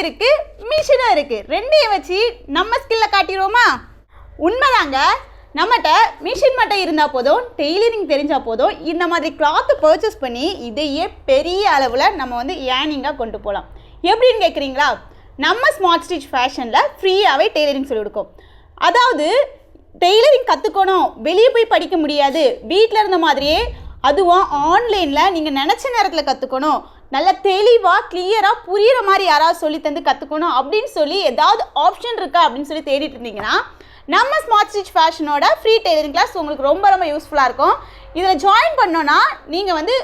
இருக்குது மிஷினும் இருக்குது ரெண்டையும் வச்சு நம்ம ஸ்கில்ல காட்டிடுவோமா? உண்மைதாங்க. நம்மகிட்ட மிஷின் மட்டும் இருந்தால் போதும் டெய்லரிங் தெரிஞ்சால் போதும் இந்த மாதிரி கிளாத்து பர்ச்சேஸ் பண்ணி இதையே பெரிய அளவில் நம்ம வந்து ஏர்னிங்காக கொண்டு போகலாம் எப்படின்னு கேட்குறீங்களா நம்ம ஸ்மார்ட் ஸ்டிச் ஃபேஷனில் ஃப்ரீயாகவே டெய்லரிங் சொல்லி கொடுக்கும். அதாவது டெய்லரிங் கற்றுக்கணும் வெளியே போய் படிக்க முடியாது. வீட்டில் இருந்த மாதிரியே அதுவும் ஆன்லைனில் நீங்கள் நினச்ச நேரத்தில் கற்றுக்கணும் நல்ல தெளிவாக கிளியராக புரியிற மாதிரி யாராவது சொல்லி தந்து கற்றுக்கணும் அப்படின்னு சொல்லி ஏதாவது ஆப்ஷன் இருக்கா அப்படின்னு சொல்லி தேடிட்டு இருந்தீங்கன்னா நம்ம ஸ்மார்ட் ஸ்டிச் ஃபேஷனோட ஃப்ரீ டெய்லரிங் கிளாஸ் உங்களுக்கு ரொம்ப ரொம்ப யூஸ்ஃபுல்லாக இருக்கும். இதில் ஜாயின் பண்ணோன்னா நீங்கள் வந்து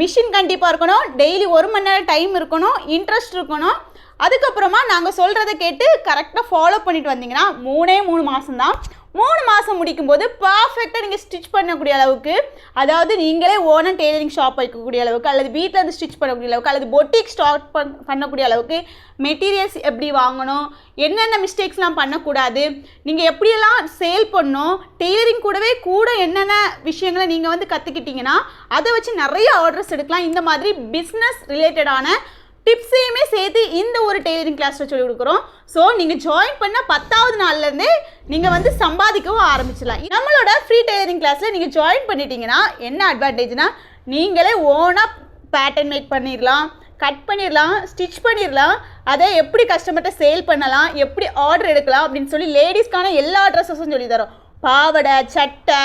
மிஷின் கண்டிப்பாக இருக்கணும். டெய்லி ஒரு மணி நேரம் டைம் இருக்கணும். இன்ட்ரெஸ்ட் இருக்கணும். அதுக்கப்புறமா நாங்கள் சொல்கிறத கேட்டு கரெக்டாக ஃபாலோ பண்ணிட்டு வந்தீங்கன்னா மூணே மூணு மாதம் தான். மூணு மாதம் முடிக்கும்போது பர்ஃபெக்டாக நீங்கள் ஸ்டிச் பண்ணக்கூடிய அளவுக்கு அதாவது நீங்களே ஓனர் டெய்லரிங் ஷாப் வைக்கக்கூடிய அளவுக்கு அல்லது வீட்டில் இருந்து ஸ்டிச் பண்ணக்கூடிய அளவுக்கு அல்லது பொட்டிக் ஸ்டார்ட் பண் பண்ணக்கூடிய அளவுக்கு மெட்டீரியல்ஸ் எப்படி வாங்கணும் என்னென்ன மிஸ்டேக்ஸ்லாம் பண்ணக்கூடாது நீங்கள் எப்படியெல்லாம் சேல் பண்ணணும் டெய்லரிங் கூடவே கூட என்னென்ன விஷயங்களை நீங்கள் வந்து கற்றுக்கிட்டீங்கன்னா அதை வச்சு நிறைய ஆர்டர்ஸ் எடுக்கலாம். இந்த மாதிரி பிஸ்னஸ் ரிலேட்டடான டிப்ஸையுமே சேர்த்து இந்த ஒரு டெய்லரிங் கிளாஸில் சொல்லிக் கொடுக்குறோம். ஸோ நீங்கள் ஜாயின் பண்ண பத்தாவது நாள்லேருந்தே நீங்கள் வந்து சம்பாதிக்கவும் ஆரம்பிச்சிடலாம். நம்மளோட ஃப்ரீ டெய்லரிங் கிளாஸில் நீங்கள் ஜாயின் பண்ணிட்டீங்கன்னா என்ன அட்வான்டேஜ்னால் நீங்களே ஓனாக பேட்டர்ன் மேக் பண்ணிடலாம் கட் பண்ணிடலாம் ஸ்டிச் பண்ணிடலாம் அதை எப்படி கஸ்டமர்கிட்ட சேல் பண்ணலாம் எப்படி ஆர்டர் எடுக்கலாம் அப்படின்னு சொல்லி லேடிஸ்க்கான எல்லா ட்ரெஸ்ஸஸும் சொல்லி தரோம். பாவாடை சட்டை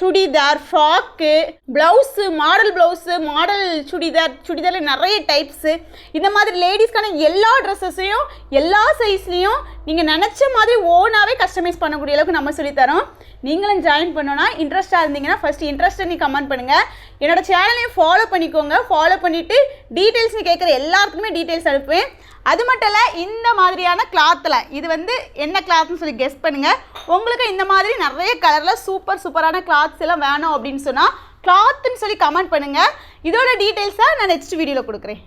churidar frock blouse model blouse model churidar சுடிதாரில் நிறைய டைப்ஸு. இந்த மாதிரி லேடிஸ்க்கான எல்லா ட்ரெஸ்ஸஸையும் எல்லா சைஸ்லேயும் நீங்கள் நினச்ச மாதிரி ஓனாகவே கஸ்டமைஸ் பண்ணக்கூடிய அளவுக்கு நம்ம சொல்லித்தரோம். நீங்களும் ஜாயின் பண்ணோன்னா இன்ட்ரெஸ்ட்டாக இருந்தீங்கன்னா ஃபஸ்ட்டு இன்ட்ரெஸ்ட்டை நீ கமெண்ட் பண்ணுங்கள் என்னோடய சேனலையும் ஃபாலோ பண்ணிக்கோங்க. ஃபாலோ பண்ணிவிட்டு டீட்டெயில்ஸ்னு கேட்குற எல்லாருக்குமே டீட்டெயில்ஸ் அனுப்புவேன். அது மட்டும் இல்லை இந்த மாதிரியான கிளாத்தில் இது வந்து என்ன கிளாத்னு சொல்லி கெஸ் பண்ணுங்கள் உங்களுக்கு இந்த மாதிரி நிறைய கலரில் சூப்பர் சூப்பரான கிளாத்ஸ் எல்லாம் வேணும் அப்படின்னு சொன்னால் கிளாத்துன்னு சொல்லி கமெண்ட் பண்ணுங்கள் இதோட டீட்டெயில்ஸாக நான் நெக்ஸ்ட் வீடியோவில் கொடுக்குறேன்.